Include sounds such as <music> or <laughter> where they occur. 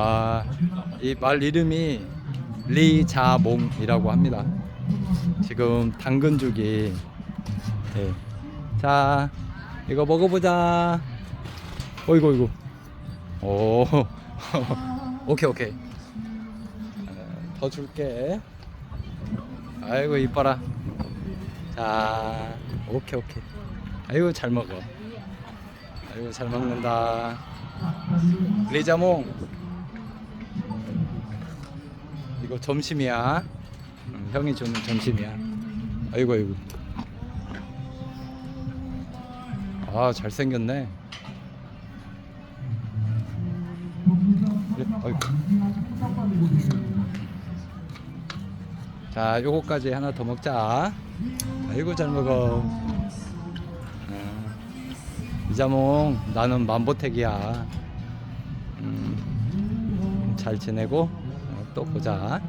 아, 이 말 이름이 리자몽이라고 합니다. 지금 당근 주기. 네. 자, 이거 먹어보자. 어이구, 어이구. 오, <laughs> 오케이, 오케이. 어, 더 줄게. 아이고, 이뻐라. 자, 오케이, 오케이. 아이고, 잘 먹어. 아이고, 잘 먹는다. 리자몽. 이거 점심이야. 응, 형이 주는 점심이야. 아이고 아이고. 아 잘생겼네. 아이고. 자, 요거까지 하나 더 먹자. 아이고 잘 먹어. 아, 이자몽 나는 만보택이야. 음, 잘 지내고 어, 또 보자.